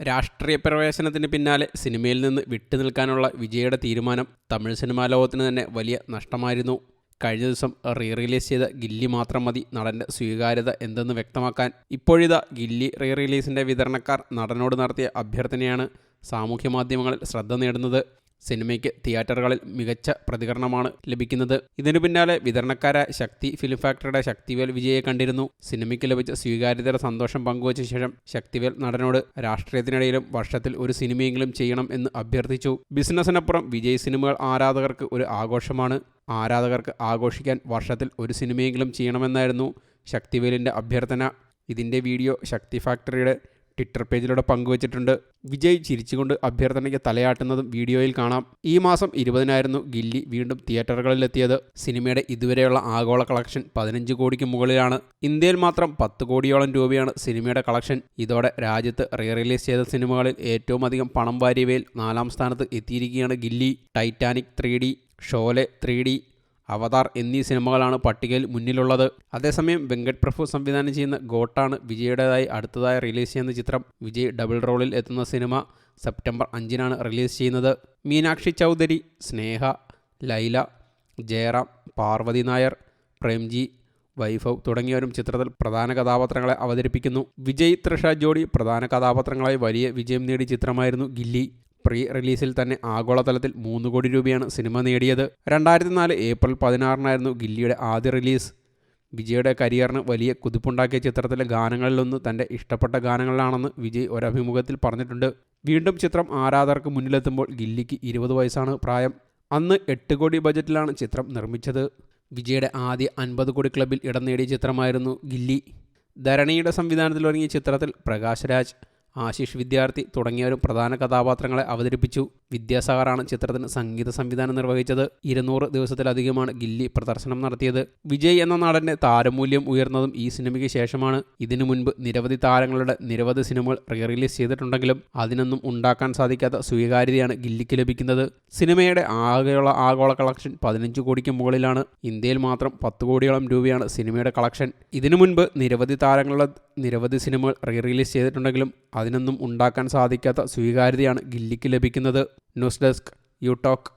രാഷ്ട്രീയ പ്രവേശനത്തിന് പിന്നാലെ സിനിമയിൽ നിന്ന് വിട്ടുനിൽക്കാനുള്ള വിജയുടെ തീരുമാനം തമിഴ് സിനിമാ ലോകത്തിന് തന്നെ വലിയ നഷ്ടമായിരുന്നു. കഴിഞ്ഞ ദിവസം റീ റിലീസ് ചെയ്ത ഗില്ലി മാത്രം മതി നടന്റെ സ്വീകാര്യത എന്തെന്ന് വ്യക്തമാക്കാൻ ഇപ്പോഴിതാ ഗില്ലി റീ റിലീസിന്റെ വിതരണക്കാർ നടനോട് നടത്തിയ അഭ്യർത്ഥനയാണ് സാമൂഹ്യ മാധ്യമങ്ങളിൽ ശ്രദ്ധ നേടുന്നത്. സിനിമയ്ക്ക് തിയേറ്ററുകളിൽ മികച്ച പ്രതികരണമാണ് ലഭിക്കുന്നത്. ഇതിനു പിന്നാലെ വിതരണക്കാരായ ശക്തി ഫിലിം ഫാക്ടറിയുടെ ശക്തിവേൽ വിജയെ കണ്ടിരുന്നു. സിനിമയ്ക്ക് ലഭിച്ച സ്വീകാര്യതയുടെ സന്തോഷം പങ്കുവച്ച ശേഷം ശക്തിവേൽ നടനോട് രാഷ്ട്രീയത്തിനിടയിലും വർഷത്തിൽ ഒരു സിനിമയെങ്കിലും ചെയ്യണം എന്ന് അഭ്യർത്ഥിച്ചു. ബിസിനസ്സിനപ്പുറം വിജയ് സിനിമകൾ ആരാധകർക്ക് ഒരു ആഘോഷമാണ്. ആരാധകർക്ക് ആഘോഷിക്കാൻ വർഷത്തിൽ ഒരു സിനിമയെങ്കിലും ചെയ്യണമെന്നായിരുന്നു ശക്തിവേലിന്റെ അഭ്യർത്ഥന. ഇതിന്റെ വീഡിയോ ശക്തി ഫാക്ടറിയുടെ ട്വിറ്റർ പേജിലൂടെ പങ്കുവച്ചിട്ടുണ്ട്. വിജയ് ചിരിച്ചുകൊണ്ട് അഭ്യർത്ഥനയ്ക്ക് തലയാട്ടുന്നതും വീഡിയോയിൽ കാണാം. ഈ മാസം ഇരുപതിനായിരുന്നു ഗില്ലി വീണ്ടും തിയേറ്ററുകളിലെത്തിയത്. സിനിമയുടെ ഇതുവരെയുള്ള ആഗോള കളക്ഷൻ പതിനഞ്ച് കോടിക്ക് മുകളിലാണ്. ഇന്ത്യയിൽ മാത്രം പത്ത് കോടിയോളം രൂപയാണ് സിനിമയുടെ കളക്ഷൻ. ഇതോടെ രാജ്യത്ത് റീ റിലീസ് ചെയ്ത സിനിമകളിൽ ഏറ്റവും അധികം പണം വാരിയവയിൽ നാലാം സ്ഥാനത്ത് എത്തിയിരിക്കുകയാണ് Ghilli. Titanic three Sholay three Avatar എന്നീ സിനിമകളാണ് പട്ടികയിൽ മുന്നിലുള്ളത്. അതേസമയം വെങ്കട് പ്രഭു സംവിധാനം ചെയ്യുന്ന ഗോട്ടാണ് വിജയുടേതായി അടുത്തതായി റിലീസ് ചെയ്യുന്ന ചിത്രം. വിജയ് ഡബിൾ റോളിൽ എത്തുന്ന സിനിമ സെപ്റ്റംബർ അഞ്ചിനാണ് റിലീസ് ചെയ്യുന്നത്. മീനാക്ഷി ചൗധരി സ്നേഹ ലൈല ജയറാം പാർവതി നായർ പ്രേംജി വൈഭവ് തുടങ്ങിയവരും ചിത്രത്തിൽ പ്രധാന കഥാപാത്രങ്ങളെ അവതരിപ്പിക്കുന്നു. വിജയ് തൃഷ ജോഡി പ്രധാന കഥാപാത്രങ്ങളായി വലിയ വിജയം നേടിയ ചിത്രമായിരുന്നു ഗില്ലി. പ്രീ റിലീസിൽ തന്നെ ആഗോളതലത്തിൽ മൂന്ന് കോടി രൂപയാണ് സിനിമ നേടിയത്. രണ്ടായിരത്തി നാല് ഏപ്രിൽ പതിനാറിനായിരുന്നു ഗില്ലിയുടെ ആദ്യ റിലീസ്. വിജയുടെ കരിയറിന് വലിയ കുതിപ്പുണ്ടാക്കിയ ചിത്രത്തിലെ ഗാനങ്ങളിലൊന്ന് തന്റെ ഇഷ്ടപ്പെട്ട ഗാനങ്ങളിലാണെന്ന് വിജയ് ഒരഭിമുഖത്തിൽ പറഞ്ഞിട്ടുണ്ട്. വീണ്ടും ചിത്രം ആരാധകർക്ക് മുന്നിലെത്തുമ്പോൾ ഗില്ലിക്ക് ഇരുപത് വയസ്സാണ് പ്രായം. അന്ന് എട്ട് കോടി ബജറ്റിലാണ് ചിത്രം നിർമ്മിച്ചത്. വിജയുടെ ആദ്യ അൻപത് കോടി ക്ലബിൽ ഇടം നേടിയ ചിത്രമായിരുന്നു ഗില്ലി. ധരണിയുടെ സംവിധാനത്തിൽ ഒരുങ്ങിയ ചിത്രത്തിൽ പ്രകാശ് രാജ് ആശിഷ് വിദ്യാർത്ഥി തുടങ്ങിയവരും പ്രധാന കഥാപാത്രങ്ങളെ അവതരിപ്പിച്ചു. വിദ്യാസാഗറാണ് ചിത്രത്തിന് സംഗീത സംവിധാനം നിർവഹിച്ചത്. ഇരുന്നൂറ് ദിവസത്തിലധികമാണ് ഗില്ലി പ്രദർശനം നടത്തിയത്. വിജയ് എന്ന നടന്റെ താരമൂല്യം ഉയർന്നതും ഈ സിനിമയ്ക്ക് ശേഷമാണ്. ഇതിനു മുൻപ് നിരവധി താരങ്ങളുടെ നിരവധി സിനിമകൾ റീ റിലീസ് ചെയ്തിട്ടുണ്ടെങ്കിലും അതിനൊന്നും ഉണ്ടാക്കാൻ സാധിക്കാത്ത സ്വീകാര്യതയാണ് ഗില്ലിക്ക് ലഭിക്കുന്നത്. സിനിമയുടെ ആകെയുള്ള ആഗോള കളക്ഷൻ പതിനഞ്ച് കോടിക്ക് മുകളിലാണ്. ഇന്ത്യയിൽ മാത്രം പത്ത് കോടിയോളം രൂപയാണ് സിനിമയുടെ കളക്ഷൻ. ഇതിനു മുൻപ് നിരവധി താരങ്ങളുടെ നിരവധി സിനിമകൾ റീ റിലീസ് ചെയ്തിട്ടുണ്ടെങ്കിലും അതിനൊന്നും ഉണ്ടാക്കാൻ സാധിക്കാത്ത സ്വീകാര്യതയാണ് ഗില്ലിക്ക് ലഭിക്കുന്നത്. News desk you talk